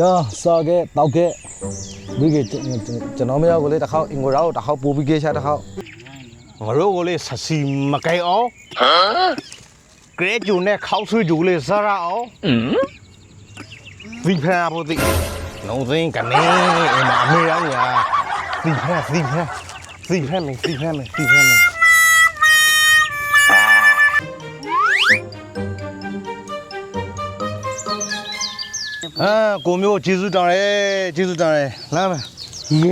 ရာစားခဲ့တောက်ခဲ့ဒီကကျွန်တော်မရောက်ကိုလေတစ်ခေါက်အင်္ဂိုရာကိုတစ်ခေါက်ပို့ပြီးခဲ့ချတစ်ခေါက်ငါတို့ကိုလေဆစီမကဲအောင်ဟမ်ကရဲဂျူနဲ့ခေါက်ဆွေးဂျူလေစရအောင်ဒီဖာဘောတိလုံးစင်းကနေအမအမေရောညာဒီဖာဒီဖာဒီဖာမင်းဒီဖာမင်းဒီဖာမင်း အဲကိုမျိုးဂျေဇူးတောင်းတယ်ဂျေဇူးတောင်းတယ်လာမယ်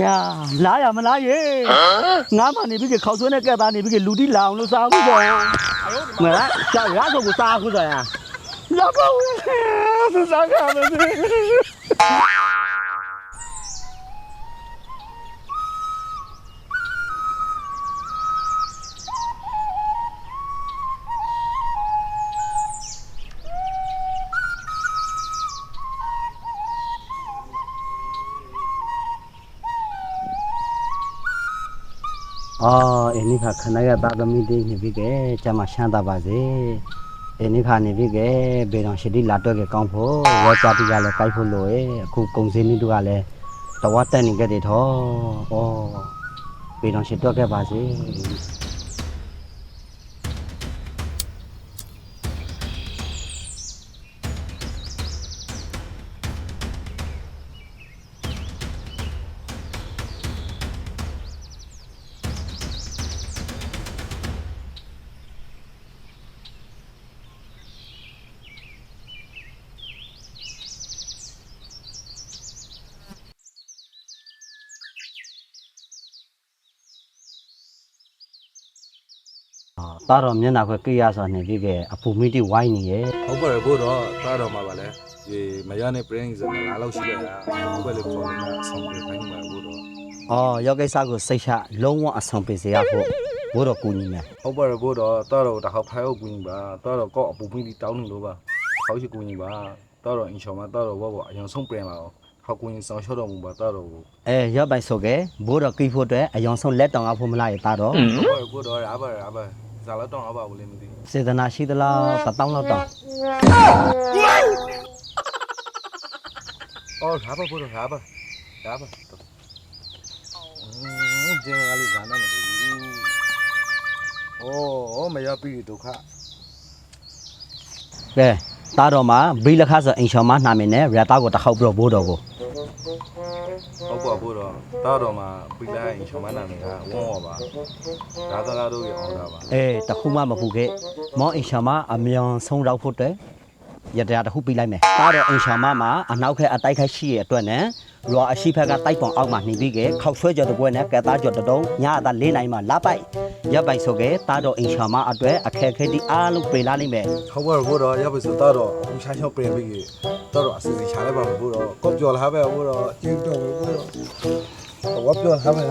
ယာလာရမလားရေငါမနေပြီးခောက်ဆွဲနဲ့ကက်သားနေပြီးလူတိလာအောင်လို့စားမှုပေါ့မလားကြောက်ရဆိုကိုစားခုဆိုရလောက်ပါဘူးသူစားခါမယ် အော်အင်းဒီခါခဏရတာသမီးတေးနေပြီကဲကျမရှမ်းတာပါစေအင်းဒီခါနေပြီကဲဘေတော်ရှိတိလာတော့ကကောင်းဖို့ဝါကြတိကလည်းကိုက်ဖို့လို့ရဲ့အခုကုံစင်းနည်းတို့ကလည်းတဝတ်တက်နေကြတဲ့ထောဩဘေတော်ရှိတော့ကပါစေ တာတော့မျက်နှာခွဲကြည့်ရဆိုနေပြီကအပူမိတိဝိုင်းနေရဲ့ဟုတ်ပါတယ်ဘို့တော့သားတော်မှာပါလဲဒီမရနဲ့ brain စမလာလို့ရှိရတာဟုတ်ပဲလေခေါ်နေတာဆောင်းပြခိုင်းမှာဘို့တော့အော်ရောက်ကိစ္စကိုစိတ်ချလုံးဝအဆောင်ပေးစေရဖို့ဘိုးတော်ကူညီမယ်ဟုတ်ပါတယ်ဘို့တော့သားတော်တစ်ခေါက်ဖိုင်ကိုကူညီပါသားတော်ကောက်အပူပြီးတောင်းနေလို့ပါခေါက်ရှိကူညီပါသားတော်အင်ရှော်မှာသားတော်ဘောဘောအရင်ဆုံးပြန်ပါအောင်ခေါက်ကူညီဆောင်ရှော့တော်မူပါသားတော်ကိုအဲရောက်ပိုင်ဆိုကဲဘိုးတော်ကိဖို့အတွက်အယောင်ဆုံးလက်တောင်အဖို့မလားရတာတော့ဟုတ်ပါတယ်ဘို့တော့ရပါရပါ ဇာလာတော့အပါဘူးလေမသိစေတနာရှိသလားတတောင်းလောက်တောင်းအော်ရပါဘို့တော့ရပါရပါအင်းကျင်းကလေးဇာနာမလို့အိုးမရပြီဒုက္ခကဲတားတော်မှာဘိလခါဆိုအိမ်ရှောင်းမနှာမင်းနဲ့ရတာကိုတစ်ခေါက်ပြီးတော့ဘိုးတော်ကို ဟုတ်ပါဘူးတော့တားတော်မှာပြီးလိုက်ရင်ရှမနာနေတာဝုန်းဟောပါဒါသကားတို့ရအောင်တာပါအေးတခုမှမပူခဲ့မောင်းအိမ်ရှောင်းမအမြန်ဆုံးရောက်ဖို့အတွက်ရတရားတစ်ခုပြီးလိုက်မယ်တားတော်အိမ်ရှောင်းမမှာအနောက်ခက်အတိုက်ခက်ရှိရဲ့အတွက်နဲ့ရွာအရှိဖက်ကတိုက်ပောင်အောက်မှာနှိပြီးကခောက်ဆွဲကြော်တဲ့ပွဲနဲ့ကဲသားကြော်တတုံးညအသာလေးနိုင်မှာလာပိုက် ရပ်ပိုက်ဆိုကဲတားတော်အိမ်ရှောင်းမအတွက်အခက်ခဲတီအားလုံးပြေလာနိုင်မယ်ဟုတ်ပါဘူးတော့ရပါစတားတော်ဦးချာချောပြင်ပြီးတားတော်အစီအစဉ်ချလိုက်ပါဘူးတော့ကော့ပြောလာပဲဘူးတော့အင်းတော့ဘူးတော့ဝပ်ပြောလာပဲ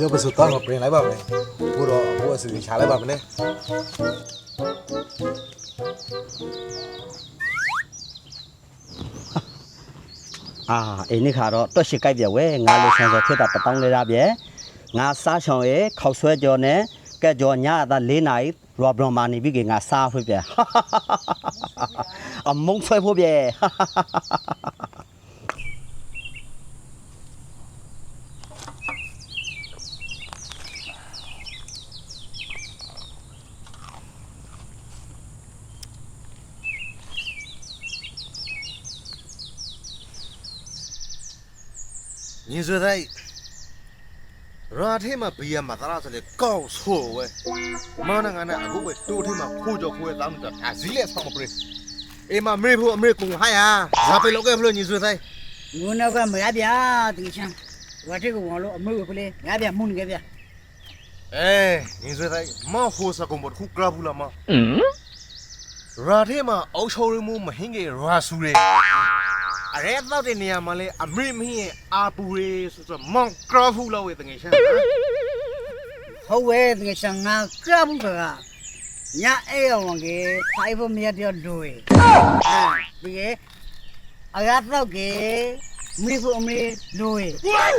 ရပါစတားတော်ပြင်လိုက်ပါမယ်ဘူးတော့ဘူးအစီအစဉ်ချလိုက်ပါမယ်အာအိမ်နိခါတော့တွက်ရှိကြိုက်ပြဝဲငါလိုဆန်စောဖြစ်တာတတောင်းလေးရပြဲ ငါစားချောင်ရဲ့ခောက်ဆွဲကြော်နဲ့ကဲကြော်ညအသာ၄နိုင်ရောဘရမာနေပြီကငါစားဖွေးပြဲအမုံဆွဲဖို့ပြဲညီဆွေတိုင်း ရာထဲမှာဘီယာမသလားဆိုလေကောက်ဆိုဝဲမနငါနဲ့အခုပဲတိုးထဲမှာခိုးကြောခိုးရတောင်းတာဒါဇီလက်ဆောင်မပရိအေးမမေဖို့အမေကုံဟာယာဇာပေလောက်ကဲဖလို့ညီဆွေတိုင်းငုံနောက်ကမရဗျာဒီချမ်းဝါတိကဝန်လို့အမေကလေးရဗျာမုန်ကဗျာအေးညီဆွေတိုင်းမဟိုစကုံဘခုကရဘူးလားမရာထဲမှာအောက်ချိုရမှုမဟင်းကြီးရာဆူရဲ အရဲတော့တဲ့နေရာမှာလေအမေမင်းရဲ့အာပူရဲဆိုဆိုမောင်ကရဘူးလို့ဝေတငယ်ရှာဟုတ်ဝဲဒီချမ်းငါကရဘူးကညအေးအောင်ကေဖိုင်ဖို့မြတ်တော့ဒွေဒီအရတော့ကေမိဖို့အမေဒွေ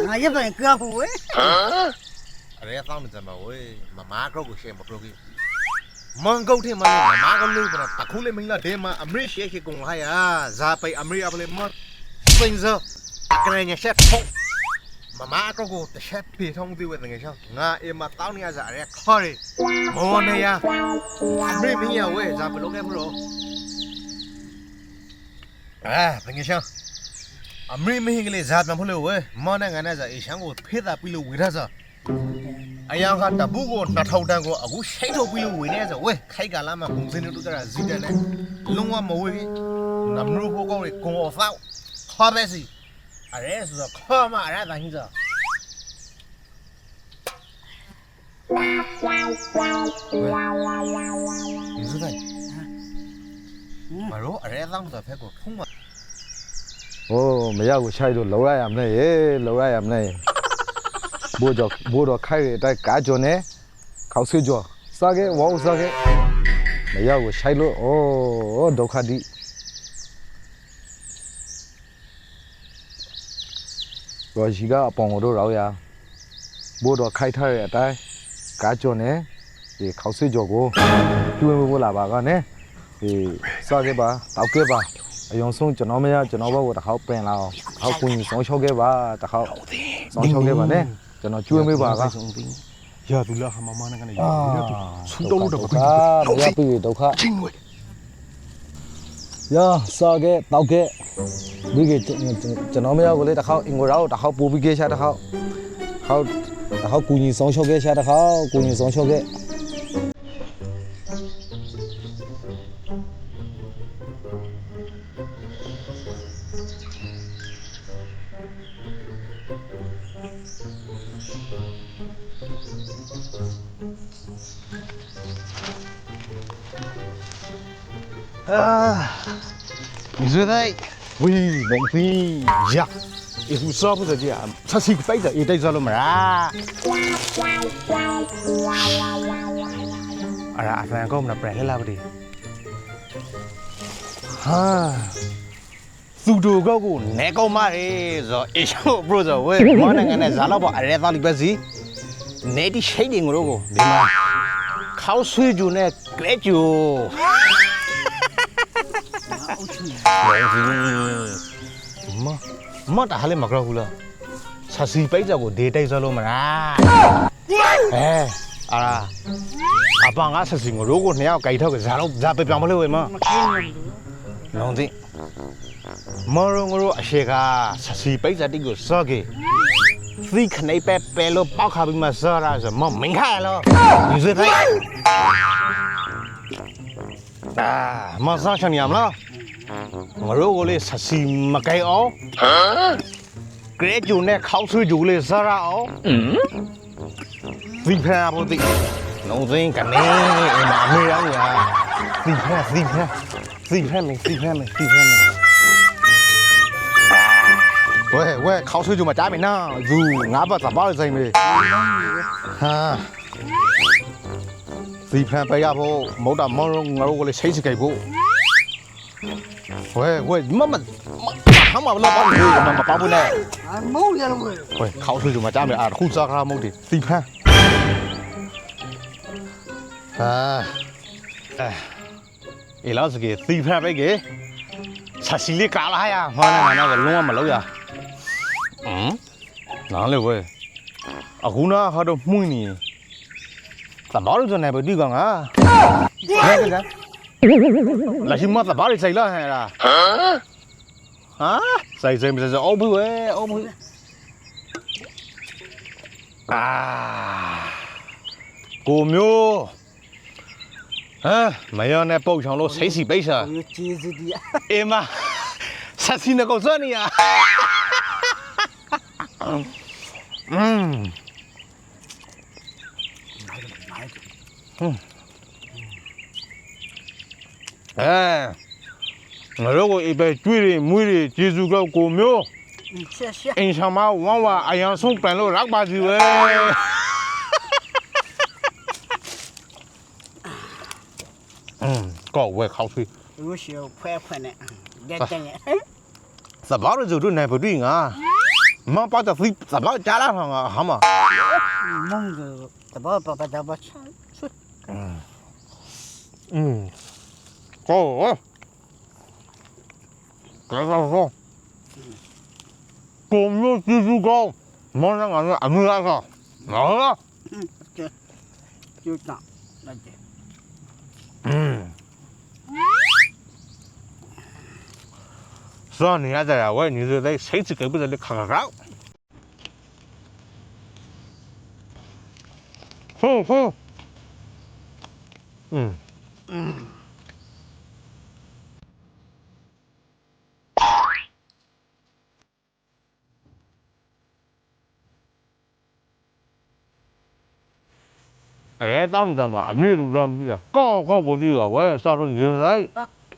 ငါရပိုင်ကရဖို့ဝဲအရဲတော့နေတယ်မဝေမမာကတော့ကိုရှေ့မပရိုကြီး မန်ကုတ်ထဲမှာလေမမကလို့ပတခုလေမင်းလာဒေမအမရရှိခေကုံဟာယာဇာပိုင်အမရအပလေမစင်ဇာကရညာချက်ဖုံမမကတော့ကိုတချက်ပြေထုံးသေးဝဲငယ်ချောင်းငါအေမတောင်းနေရစားရဲခေါ်ရမောနေရအမရမင်းရဝဲဇာဘလုံးကဲမလို့အာငယ်ချောင်းအမရမင်းကလေးဇာပြန်ဖို့လို့ဝဲမောနေငါနဲ့ဇာအေချမ်းကိုဖေးတာပြီးလို့ဝေရစား အယံကတပူကို2000တန်းကိုအခုရှိတ်ထုတ်ပြီးလို့ဝင်နေဆိုဝဲခိုက်ကလာမှာပုံစံတို့ကြတာဇီတန်နဲ့လုံးဝမဝေးနမရဖို့ကောင်းလေကွန်အော်ဖောက်ခေါ်ပဲစီအရဲဆိုတော့ခေါ်မအရတာဟင်းစားဒီစတိုင်းမရောအရဲတောင်းတော့ဖက်ကိုဖုံးမโอ้မရကိုရှိုက်လို့လောရရ မလဲရေလောရရမလဲဘိုးတော့ဘိုးတော့ခိုက်ရတဲ့ကာကြောနဲ့ခေါက်ဆွေးကြောစားခဲ့ဝေါစားခဲ့မရကိုရှိုက်လို့ဩဒုက္ခတိရောရှိကအပေါင်တို့ရောရဘိုးတော့ခိုက်ထားရတဲ့အတိုင်းကာကြောနဲ့ဒီခေါက်ဆွေးကြောကိုကျွေးမဖို့လာပါကနဲ့ဒီစားခဲ့ပါတောက်ခဲ့ပါအယုံဆုံးကျွန်တော်မရကျွန်တော်ဘက်ကိုတစ်ခေါက်ပင်လာအောင်တစ်ခေါက်ကိုရင်ဆောင်ချောခဲ့ပါတစ်ခေါက်ဆောင်ချောခဲ့ပါနဲ့ ကျွန်တော်ကျွေးမေးပါကရသူလာဟမမနကနေရရသူဆူတော့လို့တော့ဒုက္ခမရပြီဒုက္ခချင်းဝဲရစားခဲ့တောက်ခဲ့ဒီကကျွန်တော်မရကိုလေတစ်ခေါက်အင်္ဂိုရာကိုတစ်ခေါက်ပူပြီးခဲ့ရှာတစ်ခေါက်ခေါက်တစ်ခေါက်ကိုရင်ဆောင်ချောခဲ့ရှာတစ်ခေါက်ကိုရင်ဆောင်ချောခဲ့ Ah. Dưới đây. Ui, bóng phi. Dạ. Ít một số bây giờ đi à. Sao xịt giờ ít đây rồi mà ra. À ra, anh có một nạp rẻ là đi. Ha. Dù đồ gấu của nè câu mà đi. Giờ ít bây giờ với. Mà này này giá là bỏ rẻ ra đi bây gì. Nè đi xây đi ngồi đâu. Đi mà. Khao suy dù nè, kể ငရိုးကိုဒီမှာခေါဆွေးဂျူနဲ့ကလက်ဂျူမမတားလေမကရဘူးလားဆာစီပိတ်ကြကိုဒေတိတ်စလို့မလားအဲအာအပငါဆက်စင်ကိုရိုးကိုနှစ်ယောက်ကြိုက်ထောက်ကဇာတော့ဇာပဲပြောင်းမလို့ဝေမမကင်းဘူးလုံးသိမော်ရုံကိုအရှိကဆက်စီပိတ်စတိကိုစော့ကေသီခနေပဲပဲလို့ပေါက်ခါပြီးမှစောရဆိုမမင်းခါလောဒီစဖိုင်အာမစားချင်ရမလား ငရိုးကိုလေဆက်စီမကြိုက်အောင်ဟမ်ဂရေဂျူနဲ့ခေါက်ဆွေးဂျူလေးစားရအောင်သီဖန်ဖို့တိလုံးစင်းကနေအမအမေရောင်းညာစီဖက်စီဖက်စီဖက်မင်းစီဖက်မင်းစီဖက်မင်းဝဲဝဲခေါဆွေးကြမှာကြားမင်းနော်ယူငါဘတ်သဘာဝဆိုင်မေဟာစီဖက်ပဲရဖို့မဟုတ်တာမောင်ငါတို့ကလေးချိတ်စကြိုက်ဖို့ ဝဲဝဲမမဟာမလာပါဘူးမမပါဘူးနဲ့အမိုးရလို့ဝဲခေါဆွေးကြမှာကြားမင်းအာခုစားခါမဟုတ်တယ်စီဖက်ဟာအဲလောစကေစီဖက်ပဲကေဆက်စီလေးကာလာရဟောနေမှာတော့လုံးဝမလုပ်ရဟမ်နားလေဝဲအခုနာဟာတော့မှုနေသဘာ လို့စနေပဲဒီကောင်ကလဲကလာရှိမသဘာလို့ဆိုင်လာဟဲ့လားဟာဆိုင်ဆိုင်မဆိုင်အော်ဘူးဝဲအော်ဘူးအာကိုမျိုးဟမ်မယောနဲ့ပုတ်ချောင်လို့စိတ်စီပိတ်စာဒီကျေးဇူးတရားအေးမဆက်စီနကောစနီယာอืม 哎，我这个一百度的、五度的、七度的高庙，你想嘛，往往俺们兄弟们都乐得不得了。嗯，搞外烤出来。我笑，快活呢，来点。十八度就都耐不住啊，你把这十八加了上啊，好吗？嗯，十八，十八，十八，十八，嗯。走啊 ủa, cái sao không? Cô muốn cho chú con món đó ngồi, 子给不 ơi! Ra 搞？哼哼嗯 စိတ်စကပ်တဲ့ခါကောဟိုးဟိုးอืมအဲတောင်းတမ်းမှာအမြင့်လူတော့ပြီးတော့ကောက်ကောက်ပေါ်ပြီးတော့ဝဲစားတော့ရင်ဆိုင်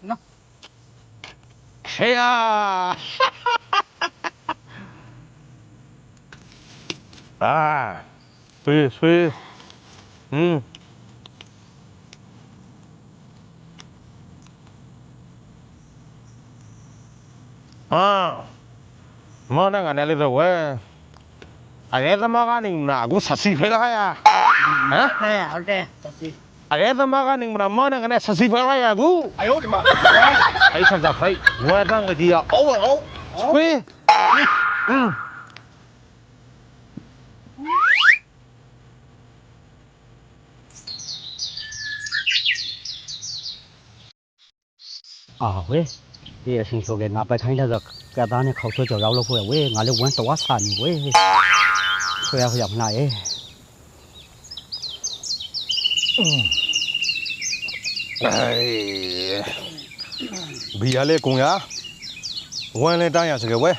နော်ခေယာအာဆွေးဆွေးဟင်းအာမောင်ကလည်းတော့ဝဲ ฮะ เออเอาได้สักที Agad maga ning ramana ngane sasi bara ya gu. ไอ้โอ้ยมา Ai san da fai. Wa dang di ya. โอ้โอ้ Kwe. Mm. à huế đi sinh số cái ngáp thay ra được cái đó này khẩu tôi chở rau lâu huế huế ngã lên quán tàu sàn huế huế tôi học này ấy. အေးဘီရလေကုံရဝမ်းလဲတန်းရစကဝဲ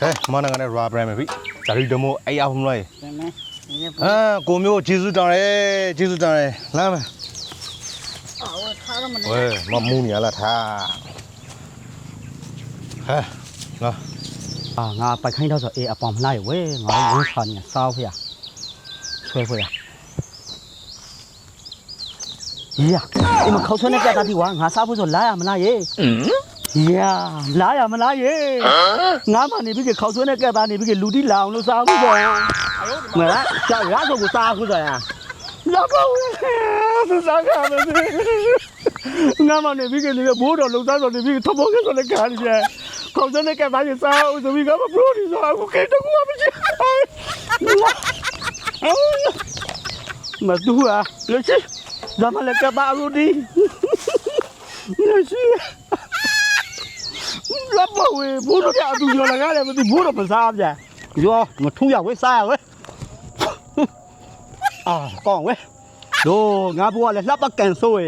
ဟဲမနကနဲ့ရာဘရမ်ပြီဒါရီဒမိုအေးအောင်မလိုက်ဟာကိုမျိုးဂျေစုတောင်းတယ်ဂျေစုတောင်းတယ်လမ်းမယ်ဝဲမမူးနေရလားထားဟဲနော်အာငါပိုက်ခိုင်းတော့ဆိုအေးအပေါ်မလိုက်ဝဲငါဝန်းစာနေစားဖေးရဆွဲဖေးရ ရအိမ်မှာခေါက်ဆွဲနဲ့ကတာဒီဝါငါစားဖို့ဆိုလာရမလားယေီးရလာရမလားယေငါမနေပြီကခေါက်ဆွဲနဲ့ကတာနေပြီကလူတီလာအောင်လို့စားဖို့ဆိုမလားကြာရဆိုကိုစားဖို့ဆိုရလာပါဦးသူစားကြမယ်ငါမနေပြီကလေဘိုးတော်လုံသားတော်နေပြီထဘောကဆိုလည်းခါနေပြန်ခေါင်းစနဲ့ကဘာကြီးစားဦးဆိုပြီးကမပရိုဒီစားကိုကေတကူမရှိမတူอ่ะလက်ရှိဇမလည်းကဘာလို့ဒီလက်ရှိလပ်ဘဝေဘိုးတို့ကအတူကျော်လာကြတ ယ်မသိဘိုးတို့မစားပြန်ရောမထူရဝဲစားရဝဲအာကောင်းဝဲတို့ငါဘိုးကလည်းလှပကန်ဆိုးရ